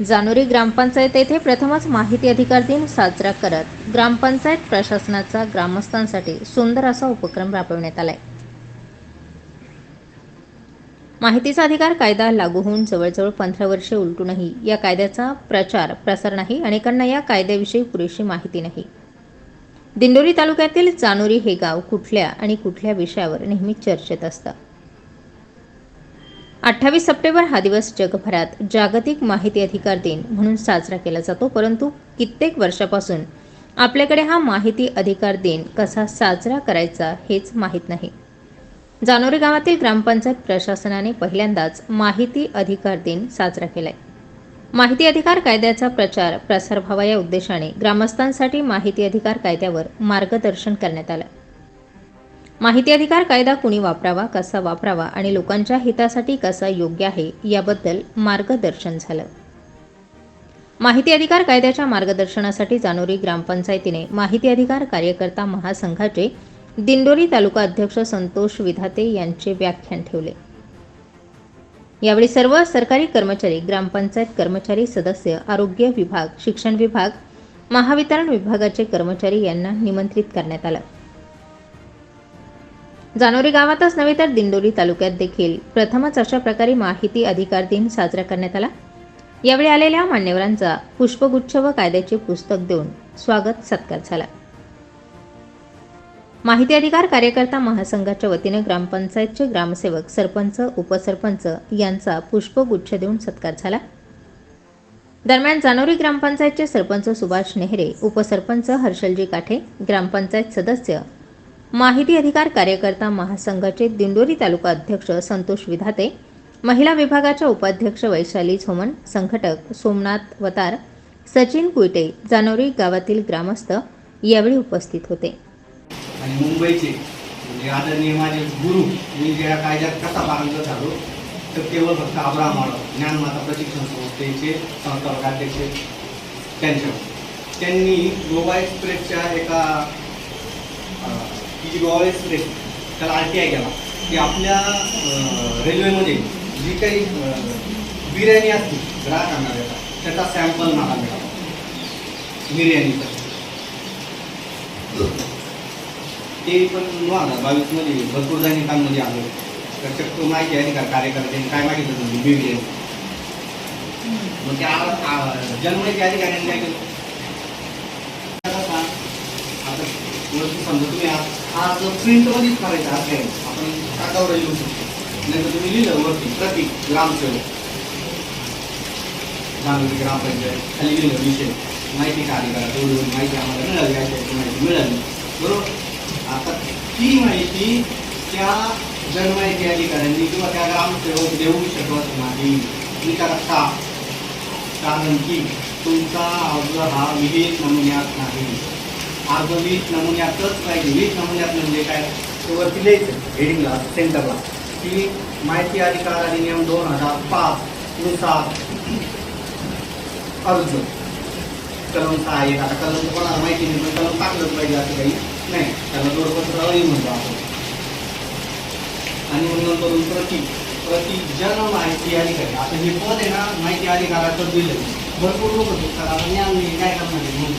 जानोरी ग्रामपंचायत येथे प्रथमच माहिती अधिकार दिन साजरा करत ग्रामपंचायत प्रशासनाचा ग्रामस्थांसाठी सुंदर असा उपक्रम राबविण्यात आलाय. माहितीचा अधिकार कायदा लागू होऊन जवळजवळ पंधरा वर्षे उलटूनही या कायद्याचा प्रचार प्रसार नाही अनेकांना या कायद्याविषयी पुरेशी माहिती नाही. दिंडोरी तालुक्यातील जानोरी हे गाव कुठल्या आणि कुठल्या विषयावर नेहमी चर्चेत असतं? अठ्ठावीस सप्टेंबर हा दिवस जगभरात जागतिक माहिती अधिकार दिन म्हणून साजरा केला जातो परंतु कित्येक वर्षापासून आपल्याकडे हा माहिती अधिकार दिन कसा साजरा करायचा हेच माहीत नाही. जानोरी गावातील ग्रामपंचायत प्रशासनाने पहिल्यांदाच माहिती अधिकार दिन साजरा केलाय. माहिती अधिकार कायद्याचा प्रचार प्रसार व्हावा या उद्देशाने ग्रामस्थांसाठी माहिती अधिकार कायद्यावर मार्गदर्शन करण्यात आलं. माहिती अधिकार कायदा कुणी वापरावा कसा वापरावा आणि लोकांच्या हितासाठी कसा योग्य आहे याबद्दल मार्गदर्शन झालं. माहिती अधिकार कायद्याच्या मार्गदर्शनासाठी जानोरी ग्रामपंचायतीने माहिती अधिकार कार्यकर्ता महासंघाचे दिंडोरी तालुका अध्यक्ष संतोष विधाते यांचे व्याख्यान ठेवले. यावेळी सर्व सरकारी कर्मचारी ग्रामपंचायत कर्मचारी सदस्य आरोग्य विभाग शिक्षण विभाग महावितरण विभागाचे कर्मचारी यांना निमंत्रित करण्यात आलं. जानोरी गावातच नव्हे तर दिंडोरी तालुक्यात देखील प्रथमच अशा प्रकारे माहिती अधिकार दिन साजरा करण्यात आला. यावेळी आलेल्या मान्यवरांचा पुष्पगुच्छ व कायद्याचे पुस्तक देऊन स्वागत सत्कार झाला. माहिती अधिकार कार्यकर्ता महासंघाच्या वतीने ग्रामपंचायतचे ग्रामसेवक सरपंच उपसरपंच यांचा पुष्पगुच्छ देऊन सत्कार झाला. दरम्यान जानोरी ग्रामपंचायतचे सरपंच सुभाष नेहरे उपसरपंच हर्षलजी काठे ग्रामपंचायत सदस्य माहिती अधिकार कार्यकर्ता महासंघाचे दिंडोरी तालुका अध्यक्ष संतोष विधाते महिला विभागाच्या उपाध्यक्ष वैशाली झोमन संघटक सोमनाथ वतार सचिन कुयटे जानोरी गावातील ग्रामस्थ यावेळी उपस्थित होते. आणि मुंबईचे म्हणजे आदरणीय माझे गुरु मी ज्या कायद्यात कसा पारंगत झालो तर केवळ फक्त आब्राम माडव ज्ञानमाता प्रशिक्षण संस्थेचे संस्थापक अध्यक्ष त्यांच्यावर. त्यांनी गोवा एक्सप्रेसच्या एका जी गोवा त्याला आर टी आय केला की आपल्या रेल्वेमध्ये जी काही बिर्याणी असते ग्राहकांना देतात त्याचा सॅम्पल मला मिळाला. बिर्याणीचा. ते पण दोन हजार बावीसमध्ये भरपूर दैनिकांमध्ये आलो. तर चक्क माहिती आहे का कार्यकर्त्यांनी काय मागितलं तुम्ही बिर्याणी. मग त्या आ- जन्माची अधिकाऱ्यांनी काय केलं? आता समजा तुम्ही आज आज प्रिंटमध्येच करायचं असं आहे आपण कागदावर लिहू शकतो नाही तर तुम्ही लिहिलं वरती प्रतीक ग्रामसेवक जानवी ग्रामपंचायत खाली लिहिलं विषय माहिती का अधिकारात एवढी एवढी माहिती आम्हाला मिळाली आता ती माहिती त्या जनमाहिती अधिकाऱ्यांनी किंवा त्या ग्रामसेवक देऊ शकत नाही का कारण की तुमचा अर्ज़ हा विहित नमुन्यात नाही अर्ज वीस नमुन्यातच पाहिजे वीस नमुन्यात म्हणजे काय? ते वरती लिहायचं हेडिंगला सेंटरला की माहिती अधिकार अधिनियम दोन हजार पाच नुसार अर्ज. कलम सहा एक. आता कलम कोणाला माहिती नाही पण कलम टाकलंच पाहिजे असं काही नाही. त्याला जोडपत्र अळी म्हणतो आपण. आणि मग नंतर प्रति प्रति जन माहिती अधिकारी. आता हे पद आहे ना माहिती अधिकाराचं दिलं भरपूर लोक शिकतात आता ज्ञान नाही काय करणार म्हणून